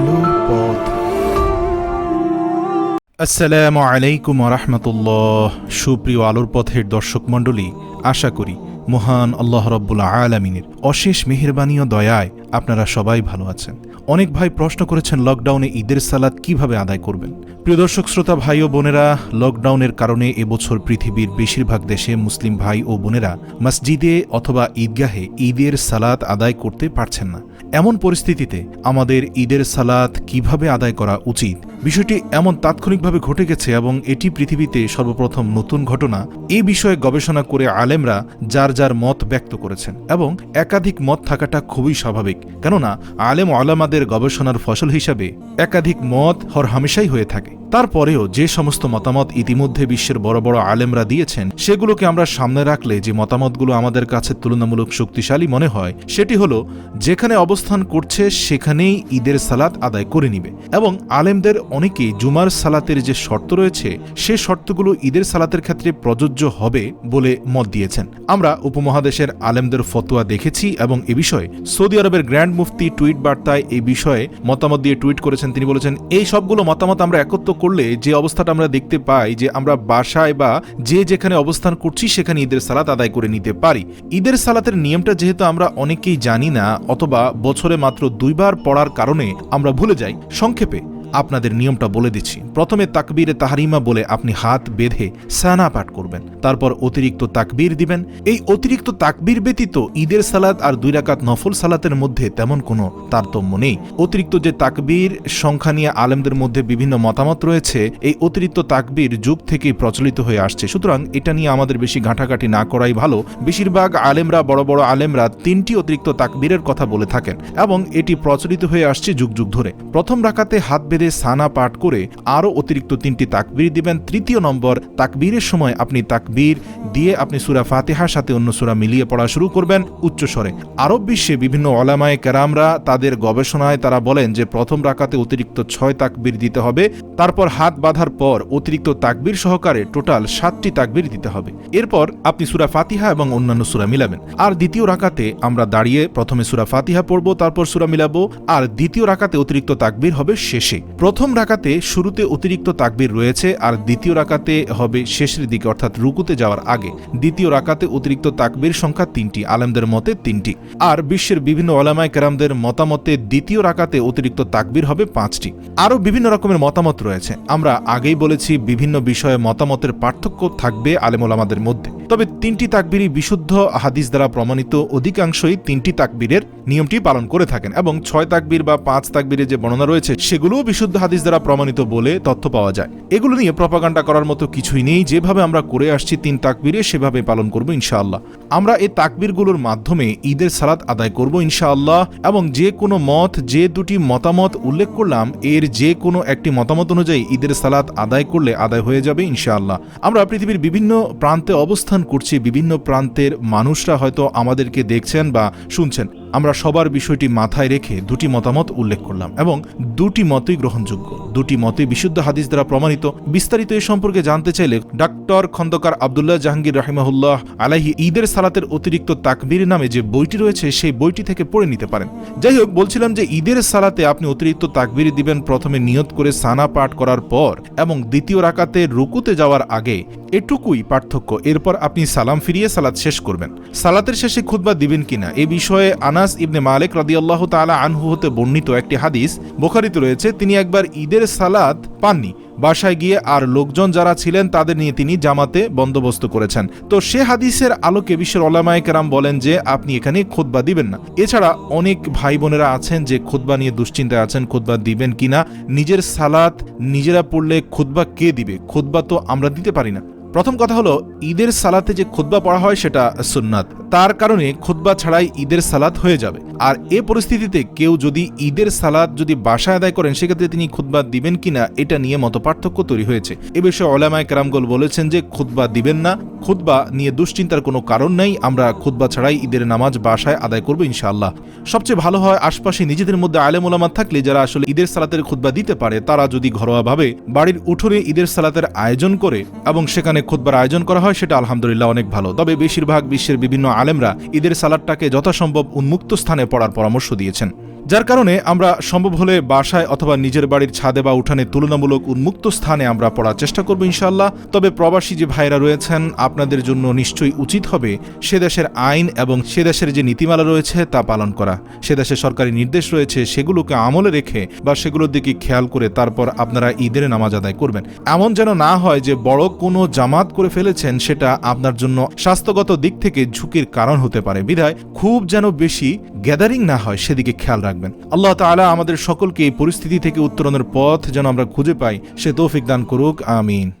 আলোর পথ। আসসালামু আলাইকুম রহমতুল্লাহ। সুপ্রিয় আলোর পথের দর্শক মণ্ডলী, আশা করি মহান আল্লাহ রব্বুল আলমিনের অশেষ মেহরবানি ও দয়ায় আপনারা সবাই ভালো আছেন। অনেক ভাই প্রশ্ন করেছেন, লকডাউনে ঈদের সালাদ কীভাবে আদায় করবেন? প্রিয় দর্শক, শ্রোতা ভাই ও বোনেরা, লকডাউনের কারণে এবছর পৃথিবীর বেশিরভাগ দেশে মুসলিম ভাই ও বোনেরা মসজিদে অথবা ঈদগাহে ঈদের সালাত আদায় করতে পারছেন না। এমন পরিস্থিতিতে আমাদের ঈদের সালাত কীভাবে আদায় করা উচিত বিষয়টি এমন তাৎক্ষণিকভাবে ঘটে গেছে এবং এটি পৃথিবীতে সর্বপ্রথম নতুন ঘটনা। এ বিষয়ে গবেষণা করে আলেমরা যার যার মত ব্যক্ত করেছেন এবং একাধিক মত থাকাটা খুবই স্বাভাবিক। কেননা, আলেম আলামাদের গবেষণার ফসল হিসাবে একাধিক মত হর হামেশাই হয়ে থাকে। তারপরেও যে সমস্ত মতামত ইতিমধ্যে বিশ্বের বড় বড় আলেমরা দিয়েছেন, সেগুলোকে আমরা সামনে রাখলে যে মতামতগুলো আমাদের কাছে তুলনামূলক শক্তিশালী মনে হয়, সেটি হলো, যেখানে অবস্থান করছে সেখানেই ঈদের সালাত আদায় করে নিবে। এবং আলেমদের অনেকেই জুমার সালাতের যে শর্ত রয়েছে, সে শর্তগুলো ঈদের সালাতের ক্ষেত্রে প্রযোজ্য হবে বলে মত দিয়েছেন। আমরা উপমহাদেশের আলেমদের ফতোয়া দেখেছি এবং এ বিষয়ে সৌদি আরবের গ্র্যান্ড মুফতি টুইট বার্তায় এই বিষয়ে মতামত দিয়ে টুইট করেছেন। তিনি বলেছেন, এই সবগুলো মতামত আমরা একত্র করলে যে অবস্থাটা আমরা দেখতে পাই যে আমরা বাসায় বা যে যেখানে অবস্থান করছি সেখানে ঈদের সালাত আদায় করে নিতে পারি। ঈদের সালাতের নিয়মটা যেহেতু আমরা অনেকেই জানি না, অথবা বছরে মাত্র দুইবার পড়ার কারণে আমরা ভুলে যাই। সংক্ষেপে আপনাদের নিয়মটা বলে দিচ্ছি। প্রথমে তাকবীরে তাহারিমা বলে আপনি হাত বেঁধে সানা পাঠ করবেন। তারপর অতিরিক্ত তাকবীর দিবেন। এই অতিরিক্ত তাকবীর ব্যতীত ঈদের সালাত আর দুই রাকাত নফল সালাতের মধ্যে তেমন কোনো তারতম্য নেই। অতিরিক্ত যে তাকবীর সংখ্যা নিয়ে আলেমদের মধ্যে বিভিন্ন মতামত রয়েছে, এই অতিরিক্ত তাকবীর যুগ থেকেই প্রচলিত হয়ে আসছে। সুতরাং এটা নিয়ে আমাদের বেশি ঘাঁটাঘাঁটি না করাই ভালো। বেশিরভাগ আলেমরা, বড় বড় আলেমরা তিনটি অতিরিক্ত তাকবীরের কথা বলে থাকেন এবং এটি প্রচলিত হয়ে আসছে যুগ যুগ ধরে। প্রথম রাকাতে হাত বেঁধে সানা পাঠ করে আরও অতিরিক্ত তিনটি তাকবির দিবেন। তৃতীয় নম্বর তাকবীরের সময় আপনি তাকবীর দিয়ে আপনি সুরা ফাতেহার সাথে অন্য সুরা মিলিয়ে পড়া শুরু করবেন উচ্চস্বরে। আরব বিশ্বে বিভিন্ন অলামায় কেরামরা তাদের গবেষণায় তারা বলেন যে প্রথম রাকাতে অতিরিক্ত ছয় তাকবির দিতে হবে, তারপর হাত বাঁধার পর অতিরিক্ত তাকবির সহকারে টোটাল সাতটি তাকবির দিতে হবে। এরপর আপনি সুরা ফাতিহা এবং অন্যান্য সুরা মিলাবেন। আর দ্বিতীয় রাকাতে আমরা দাঁড়িয়ে প্রথমে সুরা ফাতিহা পড়ব, তারপর সুরা মিলাবো, আর দ্বিতীয় রাকাতে অতিরিক্ত তাকবির হবে শেষে। প্রথম রাকাতে শুরুতে অতিরিক্ত তাকবীর রয়েছে আর দ্বিতীয় রাকাতে হবে শেষের দিকে, অর্থাৎ রুকুতে যাওয়ার আগে। দ্বিতীয় রাকাতে অতিরিক্ত তাকবীর সংখ্যা তিনটি, আলেমদের মতে তিনটি। আর বিশ্বের বিভিন্ন ওলামায় কেরামদের মতামতে দ্বিতীয় রাকাতে অতিরিক্ত তাকবীর হবে পাঁচটি। আরও বিভিন্ন রকমের মতামত রয়েছে। আমরা আগেই বলেছি, বিভিন্ন বিষয়ে মতামতের পার্থক্য থাকবে আলেম ওলামাদের মধ্যে। তবে তিনটি তাকবিরই বিশুদ্ধ হাদিস দ্বারা প্রমাণিত। অধিকাংশই তিনটি তাকবীরের নিয়মটি পালন করে থাকেন এবং ছয় তাকবীর বা পাঁচ তাকবীরের যে বর্ণনা রয়েছে, সেগুলোও বিশুদ্ধ হাদিস দ্বারা প্রমাণিত বলে তথ্য পাওয়া যায়। এগুলো নিয়ে প্রপাগান্ডা করার মতো কিছুই নেই। যেভাবে আমরা করে আসছি তিন তাকবীরে, সেভাবে পালন করব ইনশাআল্লাহ। আমরা এই তাকবীরগুলোর মাধ্যমে ঈদের সালাত আদায় করব ইনশাআল্লাহ এবং যে কোনো মত, যে দুটি মতামত উল্লেখ করলাম, এর যে কোনো একটি মতামত অনুযায়ী ঈদের সালাত আদায় করলে আদায় হয়ে যাবে ইনশাআল্লাহ। আমরা পৃথিবীর বিভিন্ন প্রান্তে অবস্থান করছি, বিভিন্ন প্রান্তের মানুষরা হয়তো আমাদেরকে দেখছেন বা শুনছেন। আমরা সবার বিষয়টি মাথায় রেখে দুটি মতামত উল্লেখ করলাম এবং দুটি মতই গ্রহণযোগ্য। দুটি মতই বিশুদ্ধ হাদিস দ্বারা প্রমাণিত। বিস্তারিত এ সম্পর্কে জানতে চাইলে ডাক্তার খন্দকার আবদুল্লাহ জাহাঙ্গীর রাহিমাহুল্লাহ আলাহি ঈদের সালাতের অতিরিক্ত তাকবীর নামে যে বইটি রয়েছে, সেই বইটি থেকে পড়ে নিতে পারেন। যাই হোক, বলছিলাম যে ঈদের সালাতে আপনি অতিরিক্ত তাকবীর দিবেন, প্রথমে নিয়ত করে সানা পাঠ করার পর এবং দ্বিতীয় রাকাতে রুকুতে যাওয়ার আগে এটুকুই পার্থক্য। এরপর আপনি সালাম ফিরিয়ে সালাত শেষ করবেন। সালাতের শেষে খুতবা দিবেন কিনা এ বিষয়ে আনাস ইবনে মালিক রাদিয়াল্লাহু তাআলা আনহু হতে বর্ণিত একটি হাদিস বোখারিতে রয়েছে, তিনি একবার ঈদের সালাত পাননি। বাসায় গিয়ে আর লোকজন যারা ছিলেন তাদের নিয়ে তিনি জামাতে বন্দোবস্ত করেছেন। তো সে হাদিসের আলোকে বিশ্বের ওলামায় কেরাম বলেন যে, আপনি এখানে খোদবা দিবেন না। এছাড়া অনেক ভাই বোনেরা আছেন যে খুতবা নিয়ে দুশ্চিন্তায় আছেন, খুতবা দিবেন কিনা, নিজের সালাত নিজেরা পড়লে খুতবা কে দিবে? খুতবা তো আমরা দিতে পারি না। প্রথম কথা হলো, ঈদের সালাতে যে খুতবা পড়া হয় সেটা সুন্নাত। তার কারণে খুতবা ছাড়াই ঈদের সালাত হয়ে যাবে। আর এ পরিস্থিতিতে কেউ যদি ঈদের সালাত যদি বাসায় আদায় করেন, সেক্ষেত্রে তিনি খুতবা দিবেন কিনা, এটা নিয়ে মত পার্থক্য তৈরি হয়েছে। এ বিষয়ে ওলামায় কেরামগোল বলেছেন যে, খুতবা দিবেন না। খুতবা নিয়ে দুশ্চিন্তার কোনো কারণ নেই। আমরা খুতবা ছাড়াই ঈদের নামাজ বাসায় আদায় করব ইনশাআল্লাহ। সবচেয়ে ভালো হয় আশপাশে নিজেদের মধ্যে আলেম ওলামা থাকলে যারা আসলে ঈদের সালাতের খুতবা দিতে পারে, তারা যদি ঘরোয়াভাবে বাড়ির উঠোনে ঈদের সালাতের আয়োজন করে এবং সেখানে যেখানে খুদ্বার আয়োজন করা হয়, সেটা আলহামদুলিল্লাহ অনেক ভালো। তবে বেশিরভাগ বিশ্বের বিভিন্ন আলেমরা ঈদের সালাদটাকে যথাসম্ভব উন্মুক্ত স্থানে পড়ার পরামর্শ দিয়েছেন। যার কারণে আমরা সম্ভব হলে বাসায় অথবা নিজের বাড়ির ছাদে বা উঠানে তুলনামূলক উন্মুক্ত স্থানে আমরা পড়ার চেষ্টা করব ইনশাল্লাহ তবে প্রবাসী যে ভাইরা রয়েছেন, আপনাদের জন্য নিশ্চয়ই উচিত হবে সে দেশের আইন এবং সে দেশের যে নীতিমালা রয়েছে তা পালন করা। সে দেশের সরকারি নির্দেশ রয়েছে, সেগুলোকে আমলে রেখে বা সেগুলোর দিকে খেয়াল করে তারপর আপনারা ঈদের নামাজ আদায় করবেন। এমন যেন না হয় যে বড় কোনো জামাত করে ফেলেছেন, সেটা আপনার জন্য স্বাস্থ্যগত দিক থেকে ঝুঁকির কারণ হতে পারে। বিধায় খুব যেন বেশি গ্যাদারিং না হয় সেদিকে খেয়াল রাখবেন। আল্লাহ তালা আমাদের সকলকে এই পরিস্থিতি থেকে উত্তরণের পথ যেন আমরা খুঁজে পাই, সে তৌফিক দান করুক, আমিন।